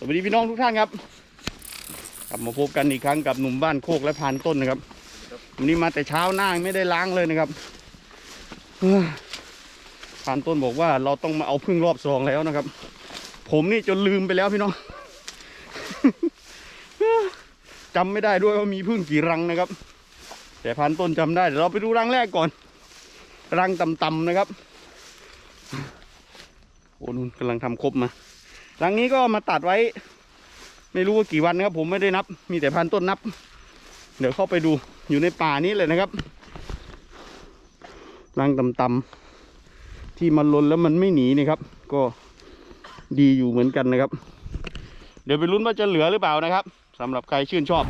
สวัสดีพี่น้องทุกท่านครับกลับมาพบกันอีกครั้งกับหนุ่มบ้านโคกและพานต้นนะครับวันนี้มาแต่เช้าหน้างไม่ได้ล้างเลยนะครับพานต้นบอกว่าเราต้องมาเอาพึ่งรอบสองแล้วนะครับ ผมนี่จนลืมไปแล้วพี่น้องจำไม่ได้ด้วยว่ามีพึ่งกี่รังนะครับ แต่พานต้นจำได้เดี๋ยวเราไปดูรังแรกก่อน รังต่ำๆนะครับโอ้นุ่นกำลังทำครบมา รังนี้ก็มาตัดไว้ ไม่รู้ว่ากี่วันนะครับ ผมไม่ได้นับ มีแต่พันต้นนับ เดี๋ยวเข้าไปดูอยู่ในป่านี้เลยนะครับรังต่ำๆที่มันลนแล้วมันไม่หนีนี่ครับ ก็ดีอยู่เหมือนกันนะครับ เดี๋ยวไปลุ้นว่าจะเหลือหรือเปล่านะครับสำหรับใครชื่นชอบ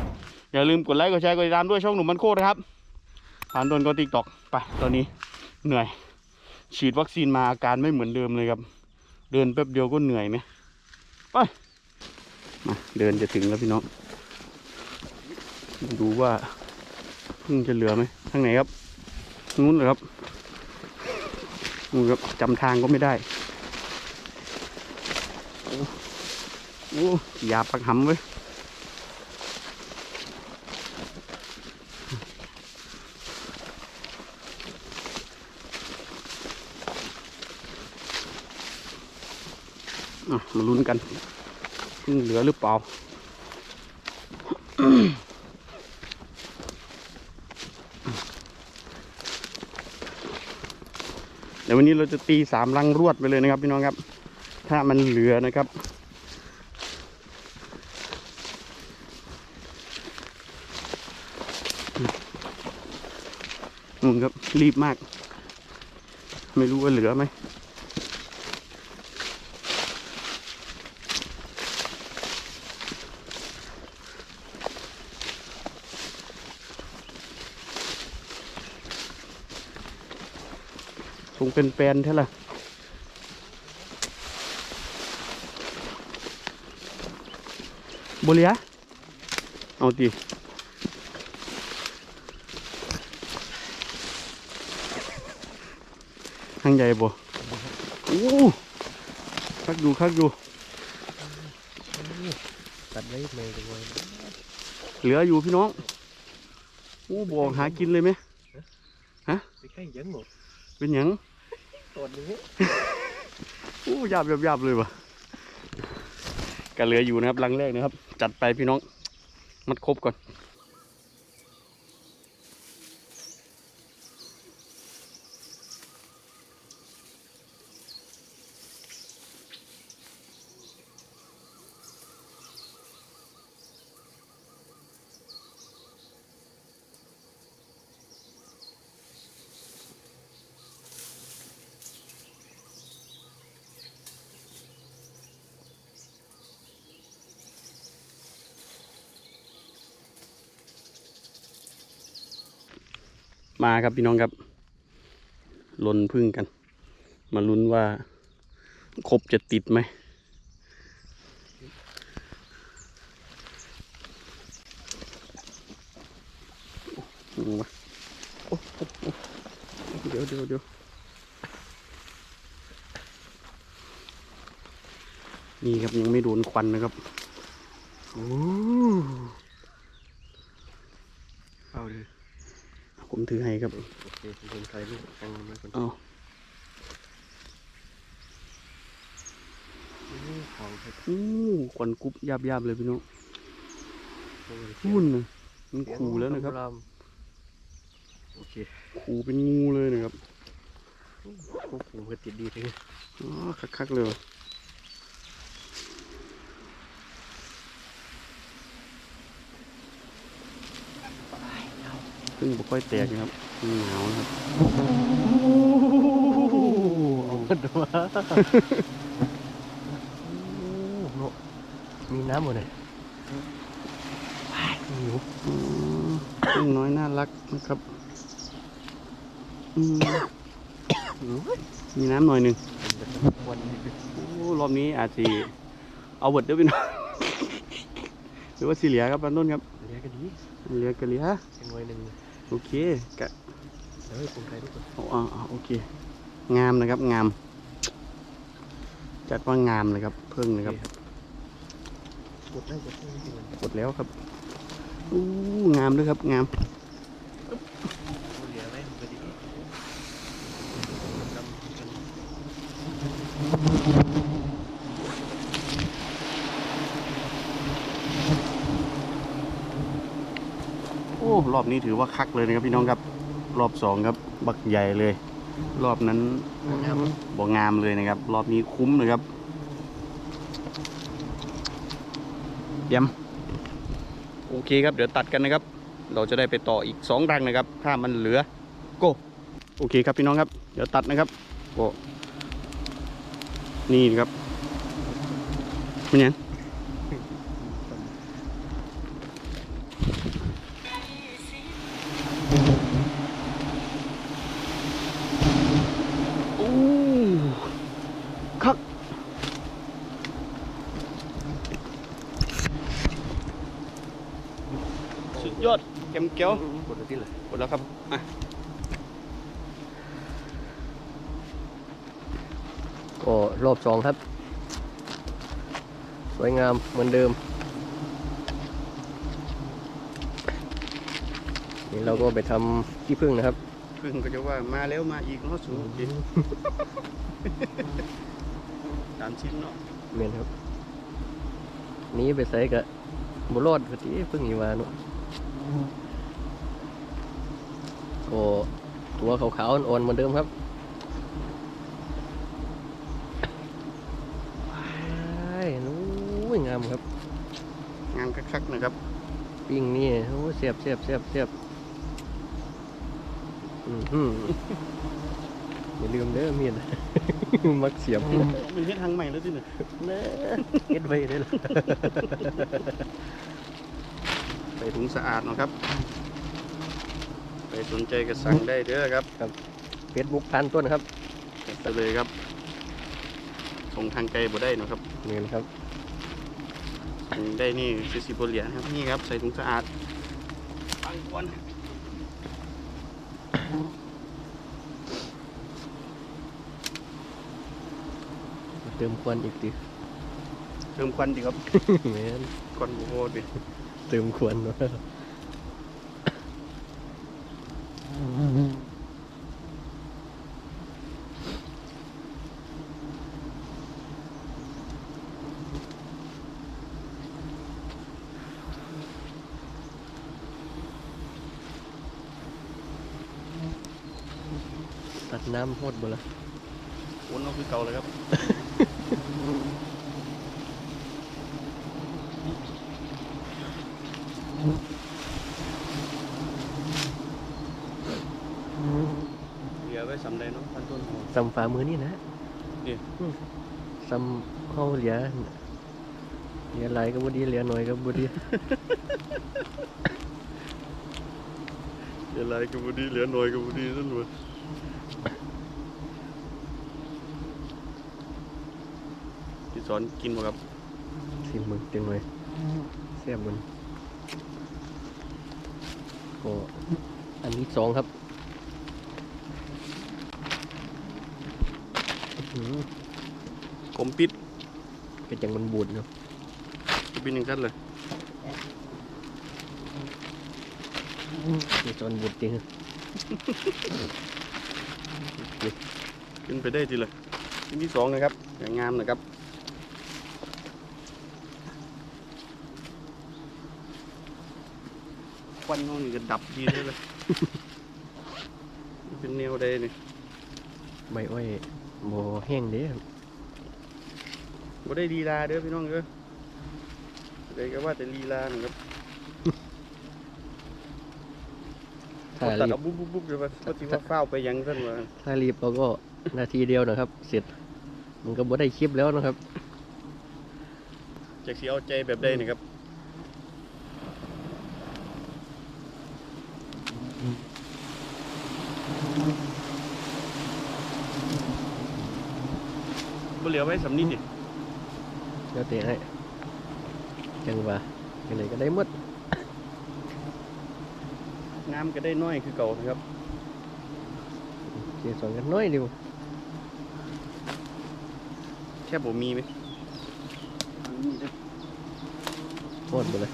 อย่าลืมกดไลค์กดแชร์กดติดตามด้วยช่องหนุ่มมันโคตรนะครับผ่านต้นก็ติ๊กตอกไปตอนนี้เหนื่อย ฉีดวัคซีนมาอาการไม่เหมือนเดิมเลยครับ เดินแป๊บเดียวก็เหนื่อยไหม ไป มาเดินจะถึงแล้วพี่น้อง ดูว่าพึ่งจะเหลือไหมทางไหนครับนู้นเหรอครับนู่นครับจำทางก็ไม่ได้ โอ้โอ้ยาปักหำเว้ย มาลุ้นกันพิ่งเหลือหรือเปล่าเดี๋ยววันนี้เราจะตีสามลังรวดไปเลยนะครับพี่น้องครับ ถ้ามันเหลือนะครับนู่นครับรีบมาก ไม่รู้ว่าเหลือไหม เป็นแปลนใช่ละบุเรียเอาตีทางใหญ่บ่โอ้คักอยู่คักอยู่ตัดไว้เลยด้วยเหลืออยู่พี่น้องโอ้บอกหากินเลยไหมไปใกล้ยังหมดเป็นหยัง ตัวนี้โอ้หยาบหยาบหยาบเลยวะก็เหลืออยู่นะครับรังแรกนะครับ จัดไปพี่น้อง มัดครบก่อน มาครับพี่น้องครับลนพึ่งกัน มาลุ้นว่าครบจะติดไหมเดี๋ยวเดี๋ยวเดี๋ยวนี่ครับยังไม่โดนควันนะครับโอ้ เอาดิ ผมถือให้ครับโอเคผมถ่ายรูปฟังมาก่อนเอาเขาครับอู้ควันกรุบยาบยาบๆเลยพี่น้องหุ่นนะมันขู่แล้วนะครับโอเคขู่เป็นงูเลยนะครับพวกผมก็ติดดีถึงอ๋อคักๆเลยว่ะเพิ่งบ่ค่อยแตกนะครับมันหนาวนะครับเอามาดูว่ามีน้ำหมดเลยว้ายหิวอ๋อเพิ่งน้อยน่ารักนะครับอืมมีน้ำหน่อยหนึ่งวันนี้โอ้รอบนี้อาจจะเอาเวิร์ดด้วยพี่น้องหรือว่าสีเหลียครับปันต้นครับเรียกกันดีเหลียกะเหลียเป็นหน่วยหนึ่ง โอเคกะเดี๋ยวให้ผมถ่ายรูปก่อนเอาเอาเอาโอเค งามนะครับงาม จัดว่างามเลยครับ เพิ่งเลยครับกดได้กดได้จริงมันกดแล้วครับอู้งามด้วยครับงาม เหลือไว้มันก็ดีดำกัน โอ้ รอบนี้ถือว่าคักเลยนะครับพี่น้องครับรอบสองครับ บักใหญ่เลย รอบนั้นงามบ่งามเลยนะครับ รอบนี้คุ้มเลยครับเยี่ยมโอเคครับ เดี๋ยวตัดกันนะครับ เราจะได้ไปต่ออีกสองรังนะครับ ถ้ามันเหลือโก้โอเคครับพี่น้องครับ เดี๋ยวตัดนะครับโก้นี่นะครับเป็นยังโอ้คักสุดยอดแก มเกียวกดได้ที่เลยหมดแล้วครับอะก็รอบสองครับ สวยงามเหมือนเดิม นี่เราก็ไปทำที่พึ่งนะครับ พึ่งก็จะว่ามาแล้วมาอีกเนาะสูงจริงสามชิ้นเนาะเมนครับ นี้ไปใส่กะบุรอดพอดีพึ่งอีวาเนาะก็ตัวขาวๆอ่อนๆเหมือนเดิมครับว้ายนู้ยงามครับ งานคักๆนะครับ ปิ้งนี่โอ้เสียบเสียบเสียบเสียบอื้อหืออย่าลืมเด้อเมียนมักเสียบมันเฮ็ดทางใหม่แล้วที่นี่เน้อเก็ดไว้ได้ละใส่ถุงสะอาดเนาะครับใคร สนใจก็สั่งได้เด้อครับเฟซบุ๊กพันต้นครับจัดไปเลยครับส่งทางไกลบ่ได้เนาะครับนี่นะครับส่งได้นี่คือสิบเหรียญครับนี่ครับใส่ถุงสะอาดปังก่อนเติมควันอีกดิเติมควันดีครับแม่นควันโบโหดิเติมควันเนาะ ดน้ำโหดบ่ละโอนเอาคือเก่าเลยครับ เหลือไว้สำใดเนาะพันต้นหอม ซ้ำฝ่ามือนี่นะนี่ อืมซ้ำเฮาเหลือเหลือหลายก็บ่ดีเหลือน้อยก็บ่ดีเหลือหลายกับบุดีเหลือน้อยกับบุดีนั่นวะ ที่สอนกินบ่ครับสิมึงจังหน่อยแซ่บมันก็อันที่สองครับอื้อหือกลมปิดเป็นจังมันบูดเนาะจะเป็นอย่างนั้นเลยมีจอนบูดจริง ขึ้นไปได้ทีละชิ้นที่สองนะครับอย่างงามนะครับควันห้องนี่ก็ดับดีเลยเลยมันเป็นแนวใดนี่ใบอ้อยบ่แห้งเด้บ่ได้ลีลาเด้อพี่น้องเด้อเลยก็ว่าแต่ลีลานะครับถ้าตัดรีบเอาบุ๊บบุ๊บบุ๊บเดี๋ยวว่าก็ที่ว่าเฝ้าวไปยังท่านว่าถ้ารีบเราก็ นาทีเดียวนะครับ เสร็จ มันก็บ่ได้คลิปแล้วนะครับจากสีเอาใจแบบได้นะครับบ่เหลือไว้สำนิดดิแล้วแต่ให้จังว่าจังไดก็ได้หมดน้ำก็ได้น้อยคือเก่านะครับเสียสอนกันน้อยเดียว แค่บ่มีไหมโคตรหมดเลย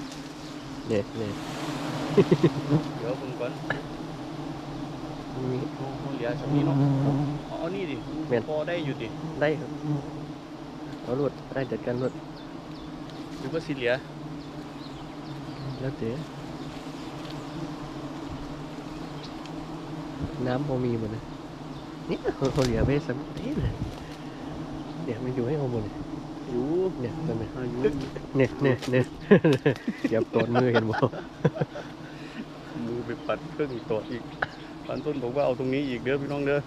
เนี่ยเนี่ยเดี๋ยวคุณก่อนมีโอ้โหเหลือสักนิดเนาะอ๋อนี่ดิแม่นพอได้อยู่ดิได้ครับเอารวดได้จัดการรวดหรือว่าสิเหลือแล้วเจ๊น้ำพอมีหมดเลยนี่เขาเขาเหลือไปสักนิดเลย เดี๋ยวมันอยู่ให้เอาหมดเลยอยู่เนี่ยมันเนี่ยอายุเนี่ยเนี่ยเนี่ยอย่าตดมือเห็นบ่มือไปปัดเครื่องตรวจอีกปันต้นบอกว่าเอาตรงนี้อีกเด้อพี่น้องเด้อ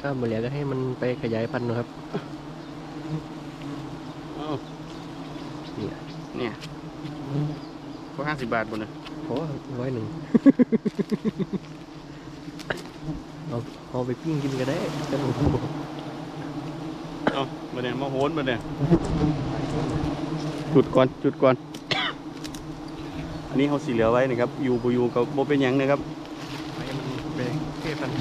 ถ้าหมดเหลือก็ให้มันไปขยายพันธุ์นะครับเอ้าเนี่ยเนี่ยก็ห้าสิบบาทบนเลยโอ้ร้อยหนึ่ง เอาเอาไปปิ้งกินก็ได้จะหนูบอกเอามาเนี่ยมาโหนมาเนี่ยจุดก่อนจุดก่อน อันนี้เขาสีเหลือไว้นะครับอยู่บอยู่กับโบเป็นหยังนะครับให้มันไปเทพันธุ์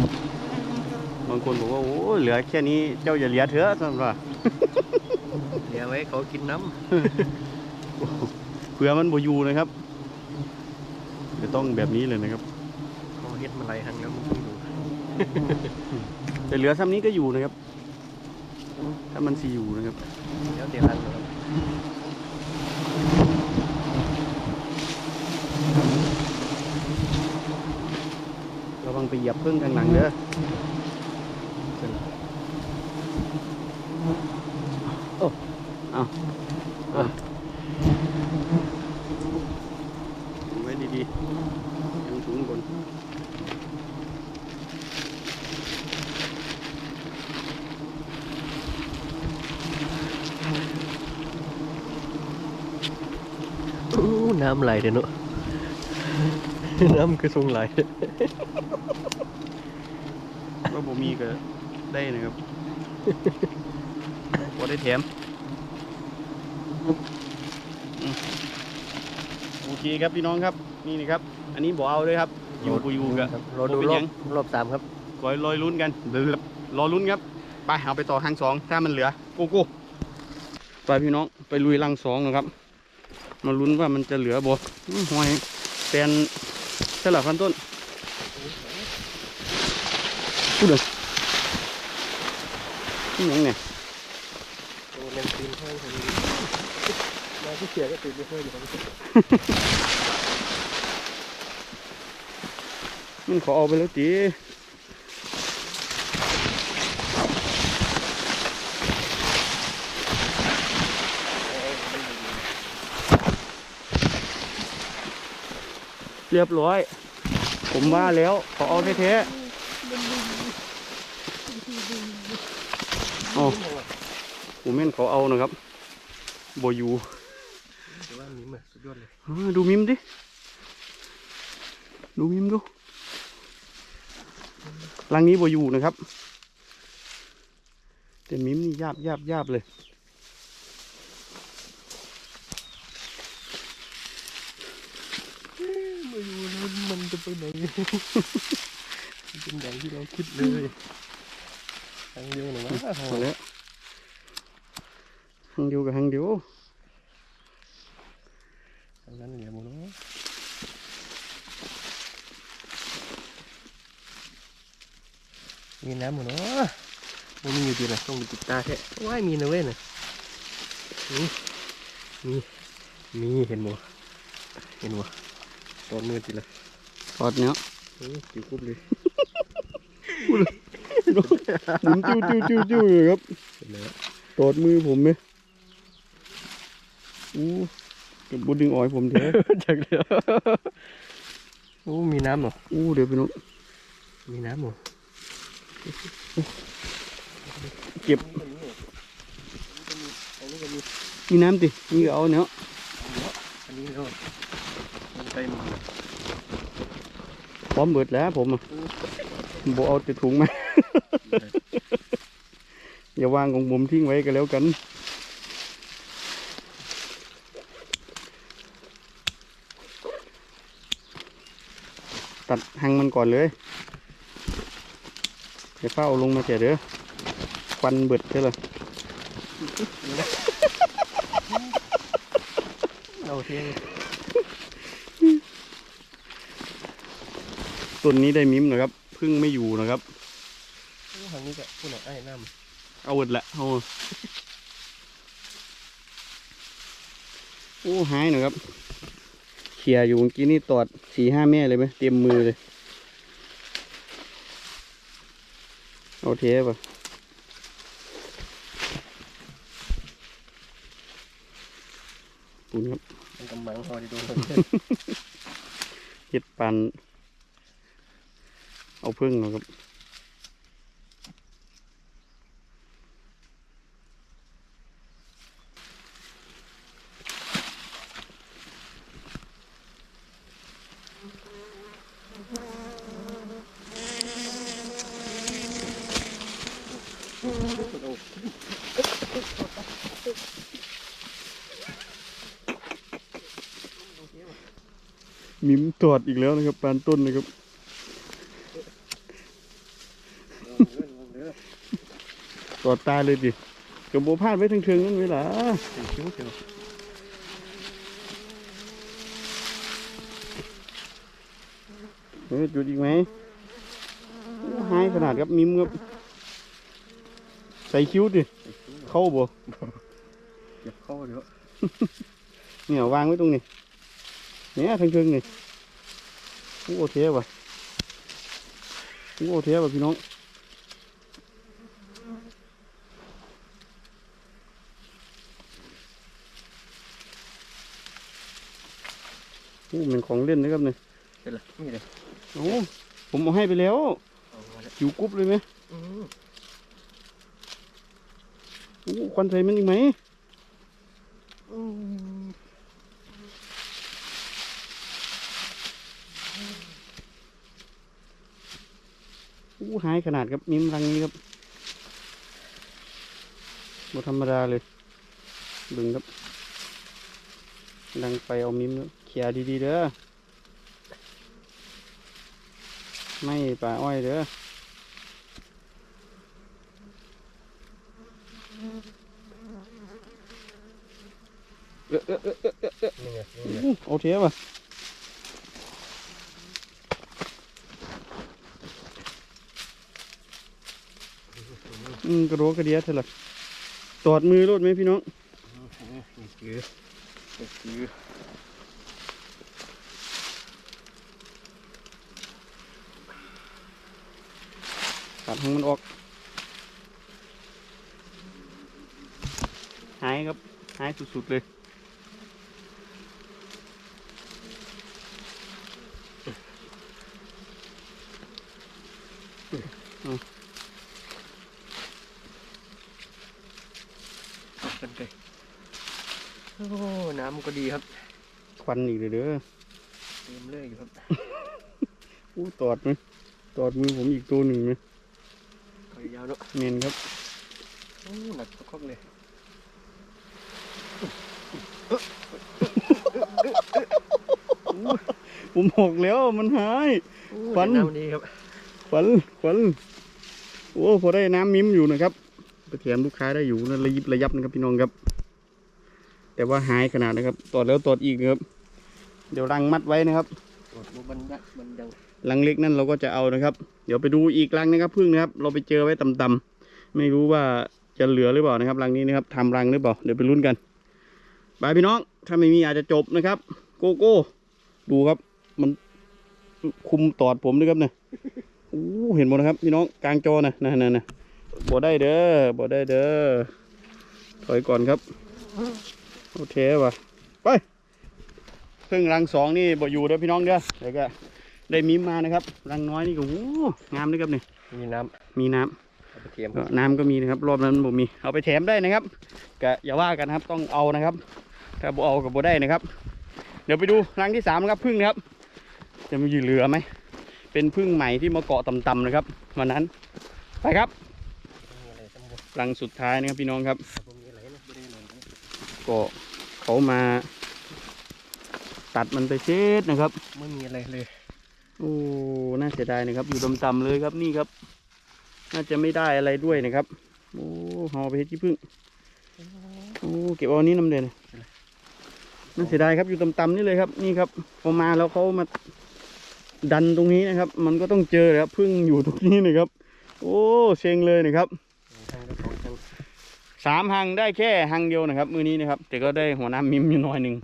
บางคนบอกว่าโอ้ยเหลือแค่นี้เจ้าอย่าเหลือเถอะสำหรับเหลือไว้เขากินน้เผื่อมันบอยู่นะครับจะต้องแบบนี้เลยนะครับำเขาเฮ็ดมาหลายครั้งแล้วมันอยู่ แต่เหลือซ้ำนี้ก็อยู่นะครับ ถ้ามันสีอยู่นะครับแล้วเดี๋ยวพันธุ์นครับระวังไปเหยียบพึ่งข้างหลังเด้อเสร็จแล้ว ไว้ดีๆยังสูงก่อน อู้น้ำไหลเดี๋ยวเนอะน้ำคือทรงไหลว่าบ่มีก็ได้นะครับพอได้แถมอืมโอเคครับพี่น้องครับนี่นะครับ อันนี้บ่เอาเลยครับอยู่กูอยู่กับครับรอดูบ่เป็นรหอยับงรอบสามครับคอยลอยลุ้นกันเดี๋ยวรอลุ้นครับไปเอาไปต่อทางสองถ้ามันเหลือโกโก้ไปพี่น้องไปลุยรังสองนะครับ มาลุ้นว่ามันจะเหลือบ่หอยแปลนเท่าไหร่พันต้นพูดเลยนี่หยังเนี่ยโอ้เล่นตีนห้อยคนนี้มาที่เสียก็ติดไม่ค่อยอยู่ครับมันขอเอาไปแล้วจี เรียบร้อย ผมว่าแล้วขอเอาแท้ๆอ๋อผมแม่นขอเอานะครับโบอยูแต่ว่ามีมาสุดยอดเลยดูมิมดิ ดูมิมดูรังนี้บอยูนะครับ แต่มิมนี่ยาบยาบยาบเลย ไม่รู้นะมัน จะไปไหนมันเป็นอย่างที่เราคิดเลยทางเดียวหนึ่งวะหมดแล้วหังเดียวกับหังเดียวทางนั้นเหลือหมดแล้วมีน้ำหมดเนาะมันมีอยู่ดีนะต้องไปติดตาแท้ว้ายมีนะเว้ยนะนี่มีมีเห็นหมดเห็นหมดตอนมือทีละ ทอดเนี้ยเฮ้ยอยู่ครบเลยหมุนจิ้วจิ้วจิ้วจิ้วเลยครับเห็นแล้วตอดมือผมไหมอู้กับบุดึงอ่อยผมเถอะจากเดียวโอ้มีน้ำเหรออู้เดี๋ยวพี่น้องมีน้ำเหรอเก็บอันนี้ก็มีมีน้ำตินี่ก็เอาเนี้ยอันนี้ก็มันเต็ม พร้อมเบิดแล้วผมอะบเอาแต่ถุงมา อย่าวางของผมทิ้งไว้ก็แล้วกัน ตัดหังมันก่อนเลยเดี๋ยวเฝ้าเอาลงมาเสียเด้อควันเบิดเท่าไหร่เอาเทียง ต้นนี้ได้มิมนะครับพึ่งไม่อยู่นะครับทางนี้ก็พูดหน่อยไอ้น้เอาหมดละเอาโอ้หายหน่อยครับเขี่ยอยู่เมื่อกี้นี่ตอดสี่ห้าแม่เลยไหมเตรียมมือเลย เอาเทปอะปุ่นครับำมันกำมังพอดีดูเห็ดปัน เอาพึ่งนะครับมิมตอดอีกแล้วนะครับปานต้นนะครับ ตอดตายเลยดิกระโบพลาดไว้ถึงๆนั่นเวลาคิ้วเชียวเฮ้ยจุดอีกไหมโอ้หายขนาดครับมิมครับใส่คิ้วดิเข้าบ่เก็บเข้าเดี๋ยวเนี่ยวางไว้ตรงนี้เนี่ยถึงๆนี่โอ้โหเทียบว่ะโอ้โหเทียบว่ะพี่น้อง โอ้เป็นของเล่นนะครับเนี่ยเป็นไรนี่เลยโอ้ผมเอาให้ไปแล้วเอามาแล้วหิวกรุ๊บเลยไหมอืมโอ้ควันใส่มันอีกไหมอืมโอ้หายขนาดครับมิมรังนี้ครับบ่ธรรมดาเลยดึงครับดังไปเอามิมแล้ว เคลียดีๆเด้อไม่ป่าอ้อยเด้อเออเออเออเออเออเอาเทียบอะอืมกระโดดกระเดียเถอะล่ะตอดมือรถไหมพี่น้องนี่คือนี่ ตัดให้มันออก หายครับ หายสุดๆเลย กันไกลโอ้น้ำก็ดีครับควันอีกเลยเด้อเต็มเลยอยู่ครับ อู้ตอดไหมตอดมือผมอีกตัวหนึ่งไหมก็ยาว เนาะเมนครับโอ้หนักครบเลยผมบอกแล้วมันหายโอ้ควันน้ำดีครับขวัญขวัญโอ้พอได้น้ำมิ้มอยู่นะครับไปแถมลูกค้าได้อยู่นะระยิบระยับนะครับพี่น้องครับ แต่ว่าหายขนาดนะครับตอดแล้วตอดอีกนะครับ เดี๋ยวรังมัดไว้นะครับโอ้โหบันดักบันดัง รังเล็กนั่นเราก็จะเอานะครับ เดี๋ยวไปดูอีกรังนะครับพึ่งนะครับ เราไปเจอไว้ต่ำๆไม่รู้ว่าจะเหลือหรือเปล่านะครับรังนี้นะครับทำรังหรือเปล่าเดี๋ยวไปลุ้นกันบายพี่น้องถ้าไม่มีอาจจะจบนะครับ โกโก้ ดูครับ มันคุมตอดผมด้วยครับเนี่ยโอ้เห็นหมดนะครับพี่น้องกลางจอนะนะนะนะบ่ได้เด้อบ่ได้เด้อถอยก่อนครับโอเคว่ะไปพึ่งรังสองนี่บ่อยู่เด้อพี่น้องเด้อเดี๋ยวก็ ได้มิมมานะครับรังน้อยนี่ก็โอ้โหงามเลยครับเนี่ยมีน้มีน้ำำเอาไปเทียมคก็รับน้ำก็มีนะครับ รอบนั้นผมมี เอาไปแถมได้นะครับก็อย่าว่ากันนะครับต้องเอานะครับ ถ้าบ่เอากับบ่ได้นะครับ เดี๋ยวไปดูรังที่สามนะครับพึ่งนะครับ จะมีเหลือไหมเป็นพึ่งใหม่ที่มาเกาะต่ำๆนะครับวันนั้นไปครับมีอะไรตั้งหมดรังสุดท้ายนะครับพี่น้องครับผมมีอะไรนะไม่ได้เลยนะก็เขามา ตัดมันไปเช็ดนะครับไม่มีอะไรเลยโอ้น่าเสียดายนะครับ อยู่ต่ำๆเลยครับนี่ครับ น่าจะไม่ได้อะไรด้วยนะครับ โอ้ห่อไปเฮ็ดที่พึ่งโอ้เก็บเอาอันนี้น้ำเด่นน่าเสียดายครับอยู่ต่ำๆนี่เลยครับ นี่ครับพอมาแล้วเขามาดันตรงนี้นะครับ มันก็ต้องเจอครับพึ่งอยู่ตรงนี้นะครับ โอ้เซ็งเลยนะครับสามหังได้แค่หังเดียวนะครับ มือนี้นะครับ แต่ก็ได้หัวน้ามิมอยู่หน่อยหนึ่ง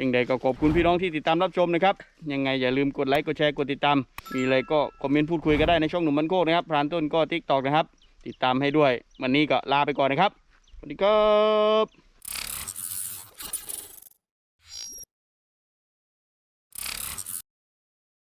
ยังใดก็ขอบคุณพี่น้องที่ติดตามรับชมนะครับ ยังไงอย่าลืมกดไลค์กดแชร์กดติดตาม มีอะไรก็คอมเมนต์พูดคุยก็ได้ในช่องหนุ่มมันโคกนะครับพรานต้นก็ทิกตอกนะครับ ติดตามให้ด้วย วันนี้ก็ลาไปก่อนนะครับสวัสดีครับ